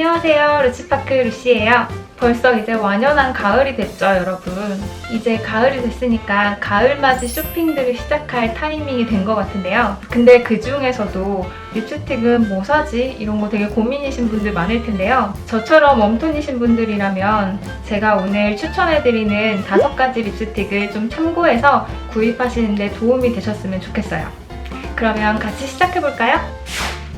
안녕하세요. 루치파크 루시예요. 벌써 이제 완연한 가을이 됐죠, 여러분. 이제 가을이 됐으니까 가을맞이 쇼핑들을 시작할 타이밍이 된 것 같은데요. 근데 그 중에서도 립스틱은 뭐 사지? 이런 거 되게 고민이신 분들 많을 텐데요. 저처럼 웜톤이신 분들이라면 제가 오늘 추천해드리는 다섯 가지 립스틱을 좀 참고해서 구입하시는데 도움이 되셨으면 좋겠어요. 그러면 같이 시작해볼까요?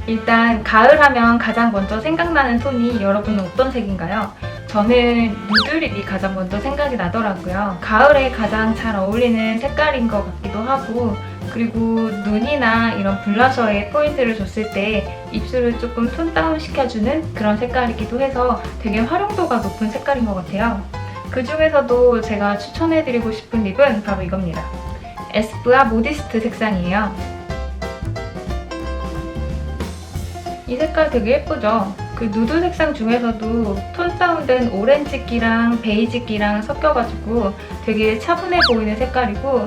일단 가을 하면 가장 먼저 생각나는 톤이 여러분은 어떤 색인가요? 저는 누드립이 가장 먼저 생각이 나더라고요. 가을에 가장 잘 어울리는 색깔인 것 같기도 하고 그리고 눈이나 이런 블러셔에 포인트를 줬을 때 입술을 조금 톤 다운 시켜주는 그런 색깔이기도 해서 되게 활용도가 높은 색깔인 것 같아요. 그 중에서도 제가 추천해드리고 싶은 립은 바로 이겁니다. 에스쁘아 모디스트 색상이에요. 이 색깔 되게 예쁘죠? 그 누드 색상 중에서도 톤 다운된 오렌지기랑 베이지기랑 섞여가지고 되게 차분해 보이는 색깔이고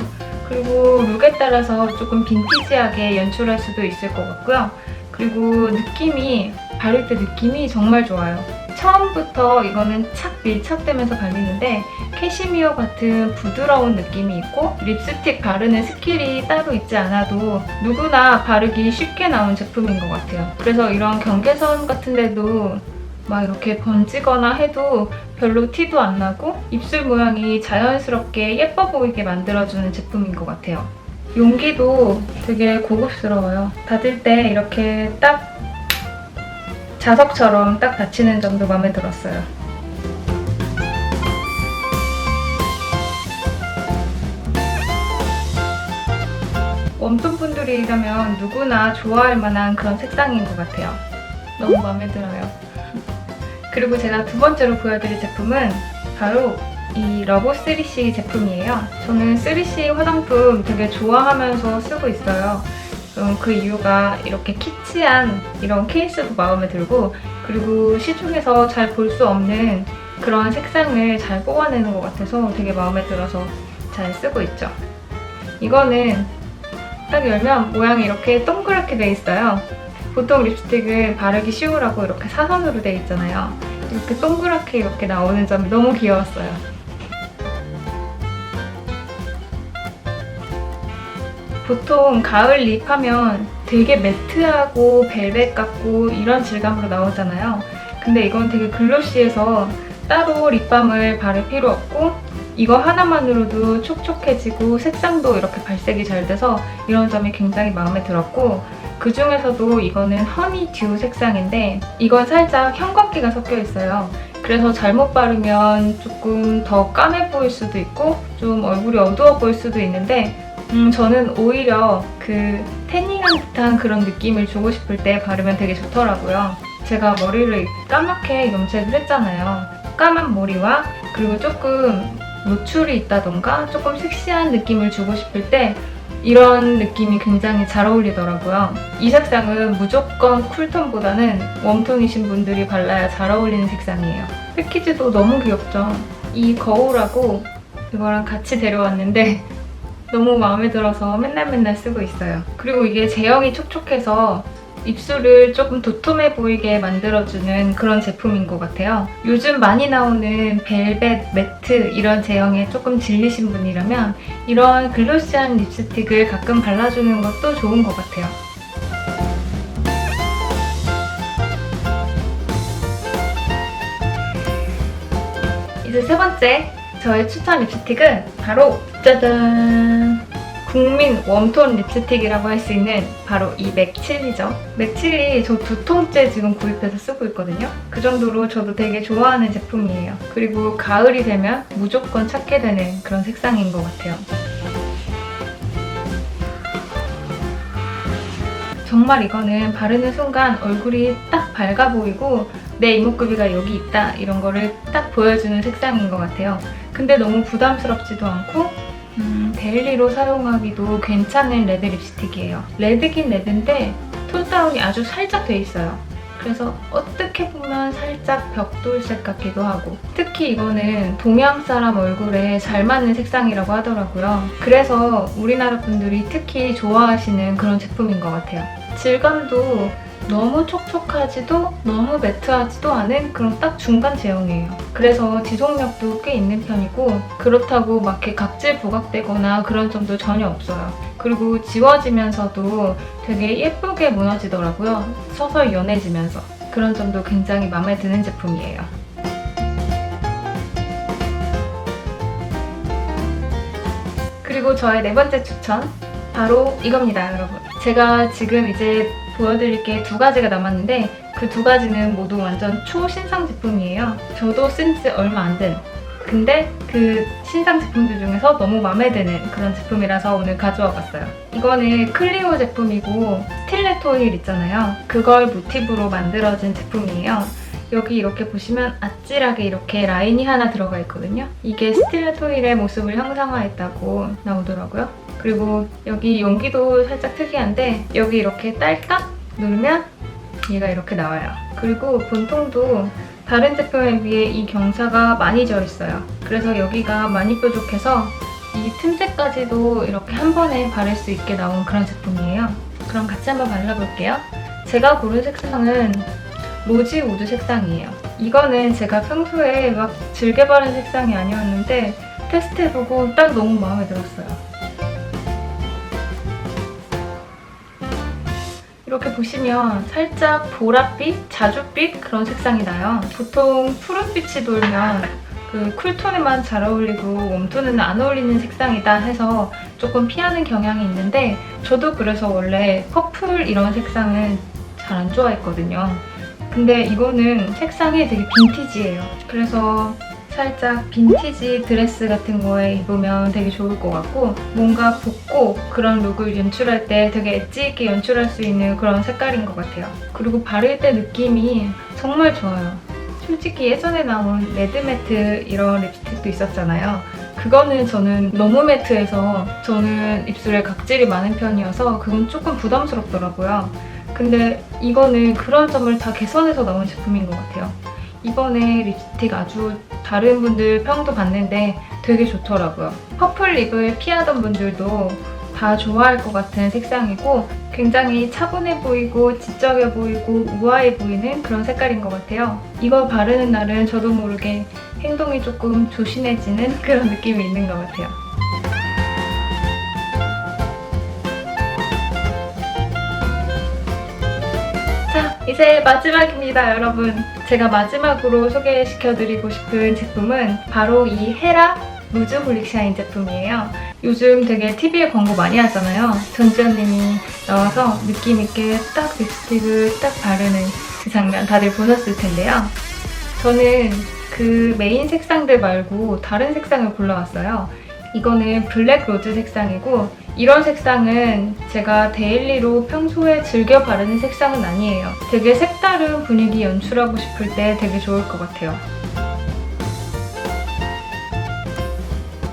그리고 룩에 따라서 조금 빈티지하게 연출할 수도 있을 것 같고요. 그리고 느낌이 바를 때 느낌이 정말 좋아요. 처음부터 이거는 착 밀착되면서 발리는데 캐시미어 같은 부드러운 느낌이 있고 립스틱 바르는 스킬이 따로 있지 않아도 누구나 바르기 쉽게 나온 제품인 것 같아요. 그래서 이런 경계선 같은 데도 막 이렇게 번지거나 해도 별로 티도 안 나고 입술 모양이 자연스럽게 예뻐 보이게 만들어주는 제품인 것 같아요. 용기도 되게 고급스러워요. 닫을 때 이렇게 딱 자석처럼 딱 닫히는 점도 마음에 들었어요. 웜톤 분들이라면 누구나 좋아할 만한 그런 색상인 것 같아요. 너무 마음에 들어요. 그리고 제가 두 번째로 보여드릴 제품은 바로 이 러브 3C 제품이에요. 저는 3C 화장품 되게 좋아하면서 쓰고 있어요. 음, 그 이유가 이렇게 키치한 이런 케이스도 마음에 들고 그리고 시중에서 잘 볼 수 없는 그런 색상을 잘 뽑아내는 것 같아서 되게 마음에 들어서 잘 쓰고 있죠. 이거는 딱 열면 모양이 이렇게 동그랗게 돼 있어요. 보통 립스틱은 바르기 쉬우라고 이렇게 사선으로 돼 있잖아요. 이렇게 동그랗게 이렇게 나오는 점이 너무 귀여웠어요. 보통 가을 립 하면 되게 매트하고 벨벳 같고 이런 질감으로 나오잖아요. 근데 이건 되게 글로시해서 따로 립밤을 바를 필요 없고 이거 하나만으로도 촉촉해지고 색상도 이렇게 발색이 잘 돼서 이런 점이 굉장히 마음에 들었고 그 중에서도 이거는 허니 듀 색상인데 이건 살짝 형광기가 섞여 있어요. 그래서 잘못 바르면 조금 더 까매 보일 수도 있고 좀 얼굴이 어두워 보일 수도 있는데 음, 저는 오히려 그 태닝한 듯한 그런 느낌을 주고 싶을 때 바르면 되게 좋더라고요. 제가 머리를 까맣게 염색을 했잖아요. 까만 머리와 그리고 조금 노출이 있다던가 조금 섹시한 느낌을 주고 싶을 때 이런 느낌이 굉장히 잘 어울리더라고요. 이 색상은 무조건 쿨톤보다는 웜톤이신 분들이 발라야 잘 어울리는 색상이에요. 패키지도 너무 귀엽죠? 이 거울하고 이거랑 같이 데려왔는데 너무 마음에 들어서 맨날 맨날 쓰고 있어요. 그리고 이게 제형이 촉촉해서 입술을 조금 도톰해 보이게 만들어주는 그런 제품인 것 같아요. 요즘 많이 나오는 벨벳, 매트 이런 제형에 조금 질리신 분이라면 이런 글로시한 립스틱을 가끔 발라주는 것도 좋은 것 같아요. 이제 세 번째 저의 추천 립스틱은 바로 짜잔! 국민 웜톤 립스틱이라고 할 수 있는 바로 이 맥칠리죠. 맥칠리 저 두 통째 지금 구입해서 쓰고 있거든요. 그 정도로 저도 되게 좋아하는 제품이에요. 그리고 가을이 되면 무조건 찾게 되는 그런 색상인 것 같아요. 정말 이거는 바르는 순간 얼굴이 딱 밝아 보이고 내 이목구비가 여기 있다 이런 거를 딱 보여주는 색상인 것 같아요. 근데 너무 부담스럽지도 않고 음, 데일리로 사용하기도 괜찮은 레드 립스틱이에요. 레드긴 레드인데 톤 다운이 아주 살짝 돼 있어요. 그래서 어떻게 보면 살짝 벽돌색 같기도 하고 특히 이거는 동양 사람 얼굴에 잘 맞는 색상이라고 하더라고요. 그래서 우리나라 분들이 특히 좋아하시는 그런 제품인 것 같아요. 질감도 너무 촉촉하지도 너무 매트하지도 않은 그런 딱 중간 제형이에요. 그래서 지속력도 꽤 있는 편이고 그렇다고 막 이렇게 각질 부각되거나 그런 점도 전혀 없어요. 그리고 지워지면서도 되게 예쁘게 무너지더라고요. 서서 연해지면서. 그런 점도 굉장히 마음에 드는 제품이에요. 그리고 저의 네 번째 추천 바로 이겁니다, 여러분. 제가 지금 이제 보여드릴 게 두 가지가 남았는데 그 두 가지는 모두 완전 초신상 제품이에요. 저도 쓴 지 얼마 안 된. 근데 그 신상 제품들 중에서 너무 마음에 드는 그런 제품이라서 오늘 가져와 봤어요. 이거는 클리오 제품이고 스틸레트 오일 있잖아요. 그걸 모티브로 만들어진 제품이에요. 여기 이렇게 보시면 아찔하게 이렇게 라인이 하나 들어가 있거든요. 이게 스틸레트 오일의 모습을 형상화했다고 나오더라고요. 그리고 여기 용기도 살짝 특이한데 여기 이렇게 딸깍 누르면 얘가 이렇게 나와요. 그리고 본통도 다른 제품에 비해 이 경사가 많이 져 있어요. 그래서 여기가 많이 뾰족해서 이 틈새까지도 이렇게 한 번에 바를 수 있게 나온 그런 제품이에요. 그럼 같이 한번 발라볼게요. 제가 고른 색상은 로지 우드 색상이에요. 이거는 제가 평소에 막 즐겨 바른 색상이 아니었는데 테스트해보고 딱 너무 마음에 들었어요. 이렇게 보시면 살짝 보랏빛, 자줏빛 그런 색상이 나요. 보통 푸른빛이 돌면 그 쿨톤에만 잘 어울리고 웜톤에는 안 어울리는 색상이다 해서 조금 피하는 경향이 있는데 저도 그래서 원래 퍼플 이런 색상은 잘 안 좋아했거든요. 근데 이거는 색상이 되게 빈티지예요. 그래서 살짝 빈티지 드레스 같은 거에 입으면 되게 좋을 것 같고 뭔가 붓고 그런 룩을 연출할 때 되게 엣지 있게 연출할 수 있는 그런 색깔인 것 같아요. 그리고 바를 때 느낌이 정말 좋아요. 솔직히 예전에 나온 레드매트 이런 립스틱도 있었잖아요. 그거는 저는 너무 매트해서 저는 입술에 각질이 많은 편이어서 그건 조금 부담스럽더라고요. 근데 이거는 그런 점을 다 개선해서 나온 제품인 것 같아요. 이번에 립스틱 아주 다른 분들 평도 봤는데 되게 좋더라고요. 퍼플 립을 피하던 분들도 다 좋아할 것 같은 색상이고 굉장히 차분해 보이고 지적해 보이고 우아해 보이는 그런 색깔인 것 같아요. 이걸 바르는 날은 저도 모르게 행동이 조금 조신해지는 그런 느낌이 있는 것 같아요. 이제 마지막입니다, 여러분. 제가 마지막으로 소개시켜드리고 싶은 제품은 바로 이 헤라 루즈 홀릭 샤인 제품이에요. 요즘 되게 TV에 광고 많이 하잖아요. 전지현님이 나와서 느낌있게 딱 립스틱을 딱 바르는 그 장면 다들 보셨을 텐데요. 저는 그 메인 색상들 말고 다른 색상을 골라왔어요. 이거는 블랙 로즈 색상이고 이런 색상은 제가 데일리로 평소에 즐겨 바르는 색상은 아니에요. 되게 색다른 분위기 연출하고 싶을 때 되게 좋을 것 같아요.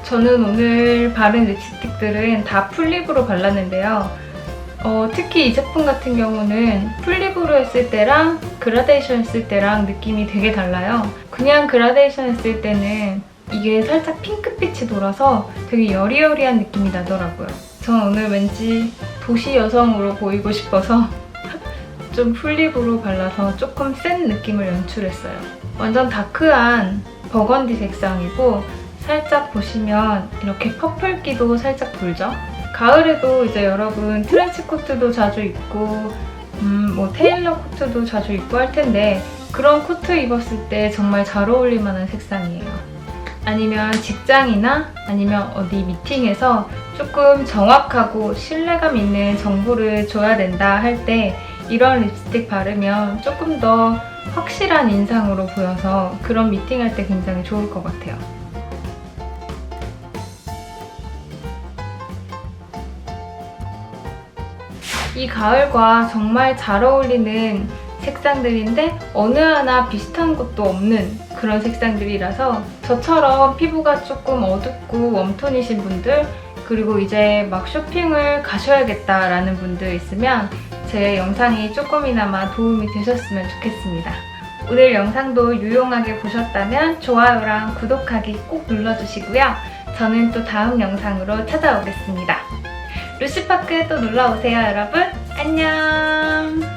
저는 오늘 바른 립스틱들은 다 풀립으로 발랐는데요. 어, 특히 이 제품 같은 경우는 풀립으로 했을 때랑 그라데이션 했을 때랑 느낌이 되게 달라요. 그냥 그라데이션 했을 때는 이게 살짝 핑크빛이 돌아서 되게 여리여리한 느낌이 나더라고요. 전 오늘 왠지 도시 여성으로 보이고 싶어서 좀 풀립으로 발라서 조금 센 느낌을 연출했어요. 완전 다크한 버건디 색상이고 살짝 보시면 이렇게 퍼플기도 살짝 돌죠? 가을에도 이제 여러분 트렌치 코트도 자주 입고 음, 뭐 테일러 코트도 자주 입고 할 텐데 그런 코트 입었을 때 정말 잘 어울릴 만한 색상이에요. 아니면 직장이나 아니면 어디 미팅에서 조금 정확하고 신뢰감 있는 정보를 줘야 된다 할 때 이런 립스틱 바르면 조금 더 확실한 인상으로 보여서 그런 미팅할 때 굉장히 좋을 것 같아요. 이 가을과 정말 잘 어울리는 색상들인데 어느 하나 비슷한 것도 없는 그런 색상들이라서 저처럼 피부가 조금 어둡고 웜톤이신 분들 그리고 이제 막 쇼핑을 가셔야겠다라는 분들 있으면 제 영상이 조금이나마 도움이 되셨으면 좋겠습니다. 오늘 영상도 유용하게 보셨다면 좋아요랑 구독하기 꼭 눌러주시고요. 저는 또 다음 영상으로 찾아오겠습니다. 루시파크 또 놀러오세요, 여러분. 안녕!